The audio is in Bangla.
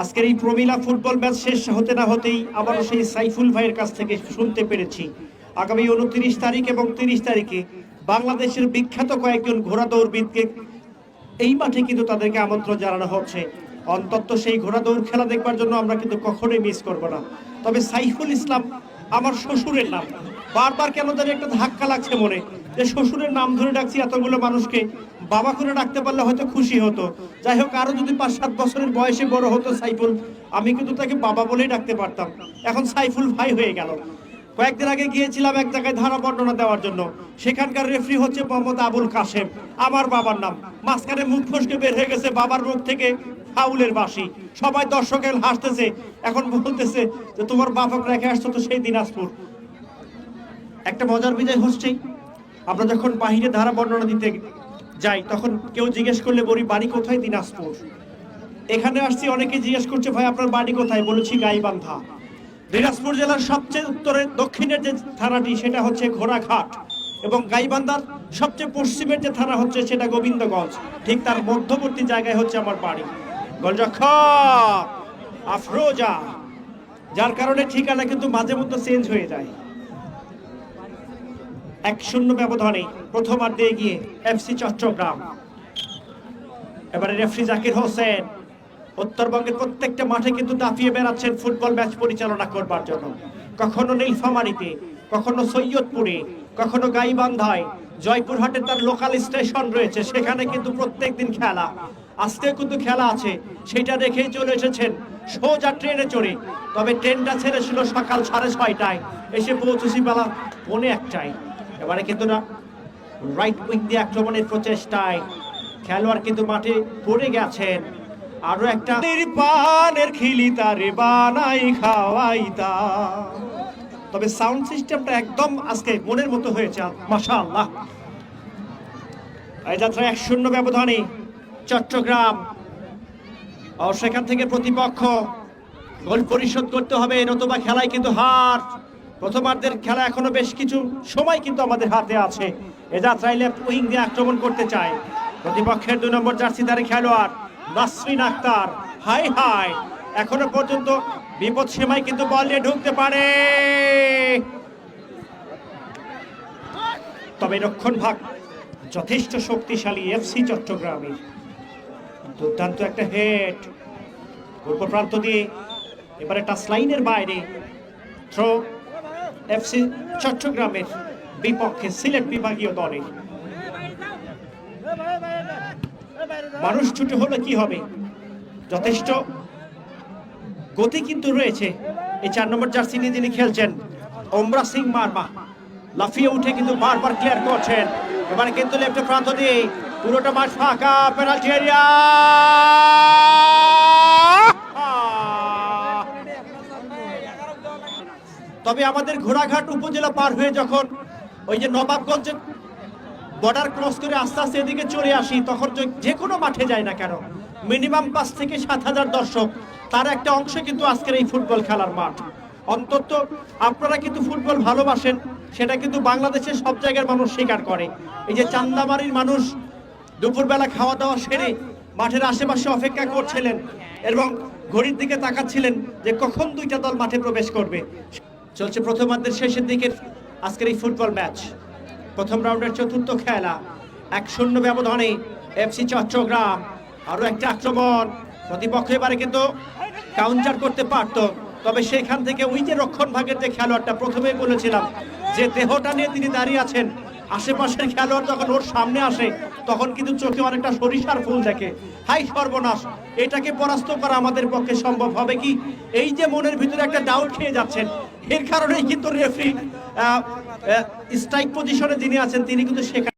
আজকের এই প্রমিলা ফুটবল ম্যাচ শেষ হতে না হতেই আবারও সেই সাইফুল ভাইয়ের কাছ থেকে শুনতে পেরেছি। আগামী উনত্রিশ তারিখ এবং তিরিশ তারিখে বাংলাদেশের বিখ্যাত কয়েকজন ঘোড়া দৌড়বিদকে এই মাঠে কিন্তু তাদেরকে আমন্ত্রণ জানানো হচ্ছে। অন্তত সেই ঘোড়া দৌড় খেলা দেখবার জন্য আমরা কিন্তু কখনোই মিস করব না। তবে সাইফুল ইসলাম আমার শ্বশুরের নাম। বারবার কেন জানি একটা ধাক্কা লাগছে মনে। যে শ্বশুরের নাম ধরে ডাকছি এতগুলো মানুষকে। বাবা করে ডাকতে পারলে হয়তো খুশি হতো। যাই হোক, আরও যদি পাঁচ, সাত বছরের বয়সে বড় হতো সাইফুল, আমি কিন্তু তাকে বাবা বলেই ডাকতে পারতাম। এখন সাইফুল ভাই হয়ে গেল। কয়েকদিন আগে গিয়েছিলাম এক জায়গায় ধারা বর্ণনা দেওয়ার জন্য। সেখানকার রেফারি হচ্ছে মোহাম্মদ আবুল কাশেম, আমার বাবার নাম। মাঝখানে মুখ ফসকে বের হয়ে গেছে বাবার মুখ থেকে ফাউলের বাসি। সবাই দর্শকের হাসতেছে, এখন বলতেছে যে, তোমার বাপক রেখে আসছো তো সেই দিনাজপুর। একটা মজার বিজয় হচ্ছেই আমরা যখন বাহিরে ধারা বর্ণনা দিতে যাই, তখন কেউ জিজ্ঞেস করলে বলি, বাড়ি কোথায় দিনাজপুর? এখানে আসছি অনেকে জিজ্ঞেস করছে, ভাই, আপনার বাড়ি কোথায়? বলেছি, গাইবান্ধা। দিনাজপুর জেলার সবচেয়ে উত্তরে, দক্ষিণের যে থানাটি, সেটা হচ্ছে ঘোড়াঘাট এবং গাইবান্ধার সবচেয়ে পশ্চিমের যে থানা হচ্ছে, সেটা গোবিন্দগঞ্জ। ঠিক তার মধ্যবর্তী জায়গায় হচ্ছে আমার বাড়ি। গোলরক্ষক আফরোজা, যার কারণে ঠিকানা কিন্তু মাঝে মধ্যে চেঞ্জ হয়ে যায়। এক শূন্য ব্যবধানে প্রথমার্ধে এগিয়ে এফসি চট্টগ্রাম। এবারে রেফরি জাকির হোসেন, উত্তরবঙ্গের প্রত্যেকটা মাঠে কিন্তু দাপিয়ে বেড়াচ্ছেন ফুটবল ম্যাচ পরিচালনা করবার জন্য। কখনো নীলফামারিতে, কখনো সৈয়দপুরে, কখনো গাইবান্ধায়, জয়পুরহাটে তার লোকাল স্টেশন রয়েছে, সেখানে কিন্তু প্রত্যেক দিন খেলা। আজকে কিন্তু খেলা আছে, সেটা দেখেই চলে এসেছেন। সোজা ট্রেনে চড়ে, তবে ট্রেনটা ছেড়েছিল সকাল সাড়ে ছয়টায়, এসে পৌঁছেছি বেলা পৌনে একটায়। এবারে কিন্তু না রাইট উইং দিয়ে আক্রমণের প্রচেষ্টায় খেলোয়াড় কিন্তু মাঠে পড়ে গেছেন। আরও একটা পানের খিলি তারে বানাই খাওয়াইতা তবে সাউন্ড সিস্টেমটা একদম আজকে মনের মতো হয়েছে, মাশাআল্লাহ। এই যাত্রা এক শূন্য ব্যবধানে চট্টগ্রাম। আর সেখান থেকে প্রতিপক্ষ গোল পরিশোধ করতে হবে, নতুবা খেলায় কিন্তু হার। প্রথমার্ধের খেলা এখনও বেশ কিছু সময় কিন্তু আমাদের হাতে আছে। এ যাত্রায় লেফট উইং দিয়ে আক্রমণ করতে চায়। প্রতিপক্ষের দুই নম্বর জার্সিদারি খেলোয়াড় নাসরিন আক্তার। High high. এখনও পর্যন্ত বিপদ সীমায় কিন্তু বল নিয়ে ঢুকতে পারে। তবে রক্ষণ ভাগ যথেষ্ট শক্তিশালী এফসি চট্টগ্রামের দুর্দান্ত একটা হেড। পূর্ব প্রান্ত দিয়ে এবারে টাচ লাইনের বাইরে। থ্রো এফসি চট্টগ্রামের বিপক্ষে সিলেট বিভাগীয় দলের মানুষ ছুটে হলে কি হবে? যথেষ্ট গতি কিন্তু রয়েছে। এই চার নম্বর জার্সি নিয়ে যিনি খেলছেন ওমরা সিং মারমা। লাফিয়ে উঠে কিন্তু বারবার ক্লিয়ার করছেন। এবারে কিন্তু লেফট প্রান্ত দিয়ে পুরোটা মাঠ ফাঁকা পেনাল্টি এরিয়া তবে আমাদের ঘোড়াঘাট উপজেলা পার হয়ে যখন ওই যে নবাবগঞ্জের বর্ডার ক্রস করে আস্তে আস্তে এদিকে চলে আসি, তখন যে- যে কোনো মাঠে যায় না কেন মিনিমাম পাঁচ থেকে সাত হাজার দর্শক, তার একটা অংশ কিন্তু আজকের এই ফুটবল খেলার মাঠ। অন্তত আপনারা কিন্তু ফুটবল ভালোবাসেন, সেটা কিন্তু বাংলাদেশের সব জায়গার মানুষ স্বীকার করে। এই যে চান্দাবাড়ির মানুষ দুপুরবেলা খাওয়া দাওয়া সেরে মাঠের আশেপাশে অপেক্ষা করছিলেন এবং ঘড়ির দিকে তাকাচ্ছিলেন যে কখন দুইটা দল মাঠে প্রবেশ করবে চলছে প্রথমার্ধের শেষের দিকের আজকের এই ফুটবল ম্যাচ। প্রথম রাউন্ডের চতুর্থ খেলা। এক শূন্য ব্যবধানে এফসি চট্টগ্রাম। আরও একটা আক্রমণ। প্রতিপক্ষ এবারে কিন্তু কাউন্টার করতে পারতো। তবে সেখান থেকে ওই যে রক্ষণ ভাগের যে খেলোয়াড়টা প্রথমেই বলেছিলাম, যে দেহটা নিয়ে তিনি দাঁড়িয়ে আছেন আশেপাশের খেলোয়াড় যখন ওর সামনে আসে, তখন কিন্তু চোখে অনেকটা সরিষার ফুল দেখে। হাই সর্বনাশ, এটাকে পরাস্ত করা আমাদের পক্ষে সম্ভব হবে কি? এই যে মনের ভিতরে একটা ডাউট খেয়ে যাচ্ছেন, এর কারণেই কিন্তু রেফারি স্ট্রাইক পজিশনে যিনি আছেন, তিনি কিন্তু সেখানে